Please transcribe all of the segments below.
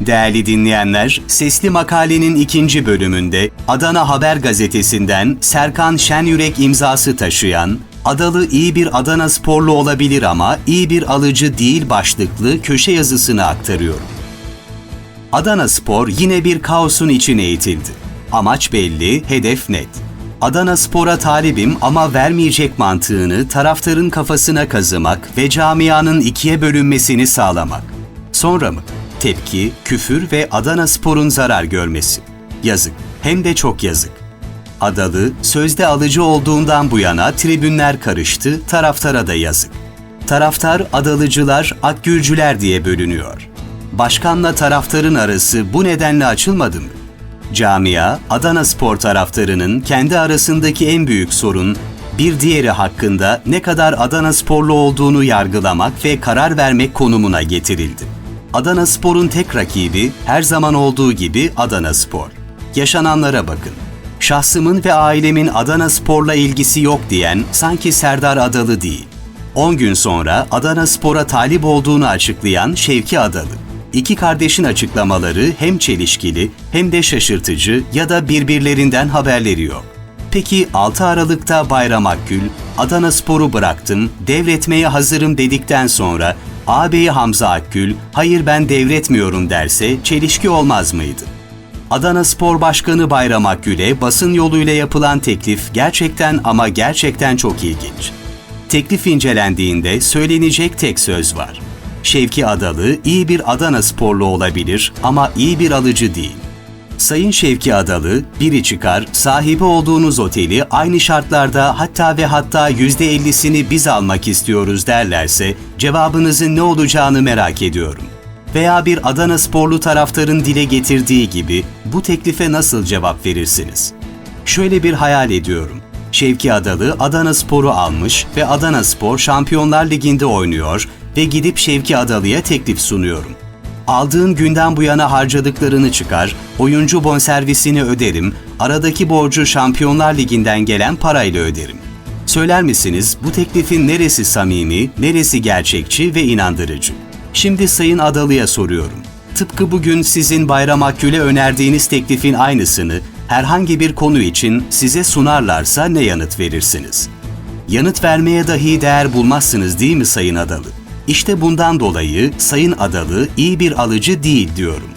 Değerli dinleyenler, Sesli Makale'nin ikinci bölümünde Adana Haber Gazetesi'nden Serkan Şenyürek imzası taşıyan Adalı iyi bir Adana sporlu olabilir ama iyi bir alıcı değil başlıklı köşe yazısını aktarıyorum. Adana Spor yine bir kaosun içine eğitildi. Amaç belli, hedef net. Adana Spor'a talibim ama vermeyecek mantığını taraftarın kafasına kazımak ve camianın ikiye bölünmesini sağlamak. Sonra mı? Tepki, küfür ve Adana Spor'un zarar görmesi. Yazık, hem de çok yazık. Adalı, sözde alıcı olduğundan bu yana tribünler karıştı, taraftara da yazık. Taraftar, adalıcılar, akgülcüler diye bölünüyor. Başkanla taraftarın arası bu nedenle açılmadı mı? Camia, Adana Spor taraftarının kendi arasındaki en büyük sorun, bir diğeri hakkında ne kadar Adana Sporlu olduğunu yargılamak ve karar vermek konumuna getirildi. Adana Spor'un tek rakibi her zaman olduğu gibi Adana Spor. Yaşananlara bakın. Şahsımın ve ailemin Adana Spor'la ilgisi yok diyen sanki Serdar Adalı değil. 10 gün sonra Adana Spor'a talip olduğunu açıklayan Şevki Adalı. İki kardeşin açıklamaları hem çelişkili hem de şaşırtıcı ya da birbirlerinden haberleri yok. Peki 6 Aralık'ta Bayram Akgül, Adana Spor'u bıraktım, devretmeye hazırım dedikten sonra ağabeyi Hamza Akgül, hayır ben devretmiyorum derse çelişki olmaz mıydı? Adana Spor Başkanı Bayram Akgül'e basın yoluyla yapılan teklif gerçekten ama gerçekten çok ilginç. Teklif incelendiğinde söylenecek tek söz var. Şevki Adalı iyi bir Adana sporlu olabilir ama iyi bir alıcı değil. Sayın Şevki Adalı, biri çıkar, sahibi olduğunuz oteli aynı şartlarda hatta ve hatta %50'sini biz almak istiyoruz derlerse cevabınızın ne olacağını merak ediyorum. Veya bir Adana sporlu taraftarın dile getirdiği gibi bu teklife nasıl cevap verirsiniz? Şöyle bir hayal ediyorum. Şevki Adalı Adana Spor'u almış ve Adana Spor Şampiyonlar Ligi'nde oynuyor ve gidip Şevki Adalı'ya teklif sunuyorum. Aldığın günden bu yana harcadıklarını çıkar, oyuncu bonservisini öderim, aradaki borcu Şampiyonlar Ligi'nden gelen parayla öderim. Söyler misiniz bu teklifin neresi samimi, neresi gerçekçi ve inandırıcı? Şimdi Sayın Adalı'ya soruyorum. Tıpkı bugün sizin Bayram Akgül'e önerdiğiniz teklifin aynısını herhangi bir konu için size sunarlarsa ne yanıt verirsiniz? Yanıt vermeye dahi değer bulmazsınız değil mi Sayın Adalı? İşte bundan dolayı Sayın Adalı iyi bir alıcı değil diyorum.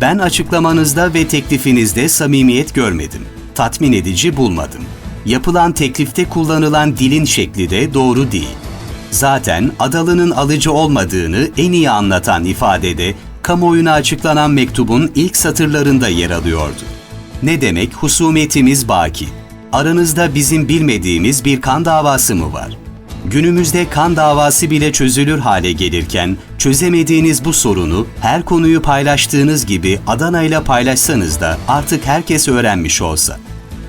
Ben açıklamanızda ve teklifinizde samimiyet görmedim. Tatmin edici bulmadım. Yapılan teklifte kullanılan dilin şekli de doğru değil. Zaten Adalı'nın alıcı olmadığını en iyi anlatan ifadede kamuoyuna açıklanan mektubun ilk satırlarında yer alıyordu. Ne demek husumetimiz baki? Aranızda bizim bilmediğimiz bir kan davası mı var? Günümüzde kan davası bile çözülür hale gelirken çözemediğiniz bu sorunu her konuyu paylaştığınız gibi Adana ile paylaşsanız da artık herkes öğrenmiş olsa.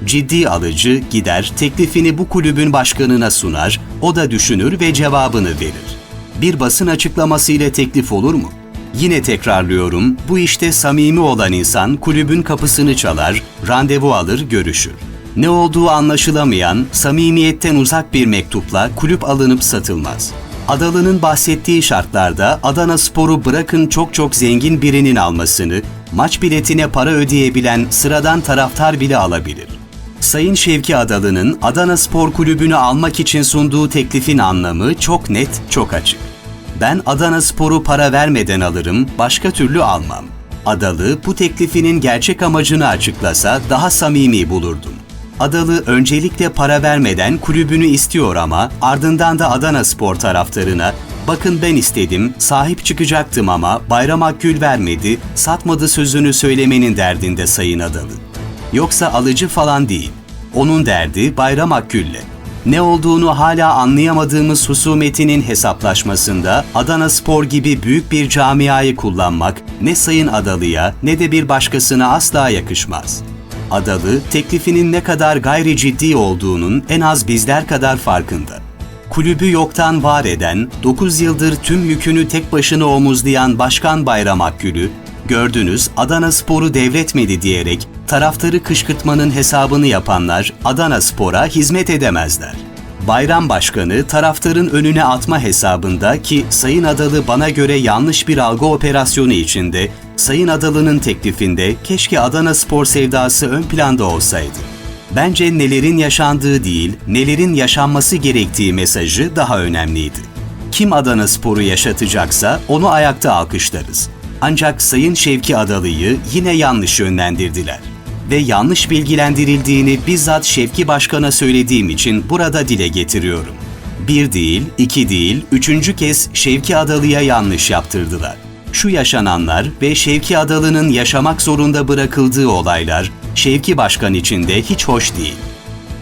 Ciddi alıcı gider teklifini bu kulübün başkanına sunar, o da düşünür ve cevabını verir. Bir basın açıklaması ile teklif olur mu? Yine tekrarlıyorum, bu işte samimi olan insan kulübün kapısını çalar, randevu alır, görüşür. Ne olduğu anlaşılamayan, samimiyetten uzak bir mektupla kulüp alınıp satılmaz. Adalı'nın bahsettiği şartlarda Adana Spor'u bırakın çok çok zengin birinin almasını, maç biletine para ödeyebilen sıradan taraftar bile alabilir. Sayın Şevki Adalı'nın Adana Spor Kulübü'nü almak için sunduğu teklifin anlamı çok net, çok açık. Ben Adana Spor'u para vermeden alırım, başka türlü almam. Adalı bu teklifinin gerçek amacını açıklasa daha samimi bulurdum. Adalı öncelikle para vermeden kulübünü istiyor ama ardından da Adana Spor taraftarına bakın ben istedim, sahip çıkacaktım ama Bayram Akgül vermedi, satmadı sözünü söylemenin derdinde Sayın Adalı. Yoksa alıcı falan değil. Onun derdi Bayram Akgül'le. Ne olduğunu hala anlayamadığımız husumetinin hesaplaşmasında Adana Spor gibi büyük bir camiayı kullanmak ne Sayın Adalı'ya ne de bir başkasına asla yakışmaz. Adalı, teklifinin ne kadar gayri ciddi olduğunun en az bizler kadar farkında. Kulübü yoktan var eden, 9 yıldır tüm yükünü tek başına omuzlayan Başkan Bayram Akgül'ü, gördünüz Adana Spor'u devretmedi diyerek taraftarı kışkırtmanın hesabını yapanlar Adana Spor'a hizmet edemezler. Bayram Başkanı taraftarın önüne atma hesabında ki Sayın Adalı bana göre yanlış bir algı operasyonu içinde, Sayın Adalı'nın teklifinde keşke Adana spor sevdası ön planda olsaydı. Bence nelerin yaşandığı değil, nelerin yaşanması gerektiği mesajı daha önemliydi. Kim Adana Spor'u yaşatacaksa onu ayakta alkışlarız. Ancak Sayın Şevki Adalı'yı yine yanlış yönlendirdiler. Ve yanlış bilgilendirildiğini bizzat Şevki Başkan'a söylediğim için burada dile getiriyorum. Bir değil, iki değil, üçüncü kez Şevki Adalı'ya yanlış yaptırdılar. Şu yaşananlar ve Şevki Adalı'nın yaşamak zorunda bırakıldığı olaylar Şevki Başkan için de hiç hoş değil.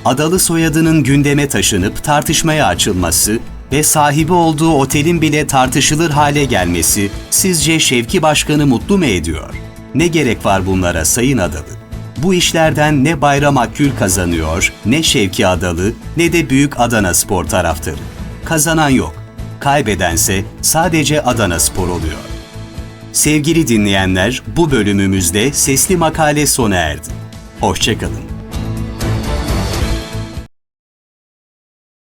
Adalı soyadının gündeme taşınıp tartışmaya açılması ve sahibi olduğu otelin bile tartışılır hale gelmesi sizce Şevki Başkan'ı mutlu mu ediyor? Ne gerek var bunlara Sayın Adalı? Bu işlerden ne Bayram Akgül kazanıyor, ne Şevki Adalı, ne de Büyük Adana Spor taraftarı. Kazanan yok. Kaybedense sadece Adana Spor oluyor. Sevgili dinleyenler, bu bölümümüzde sesli makale sona erdi. Hoşçakalın.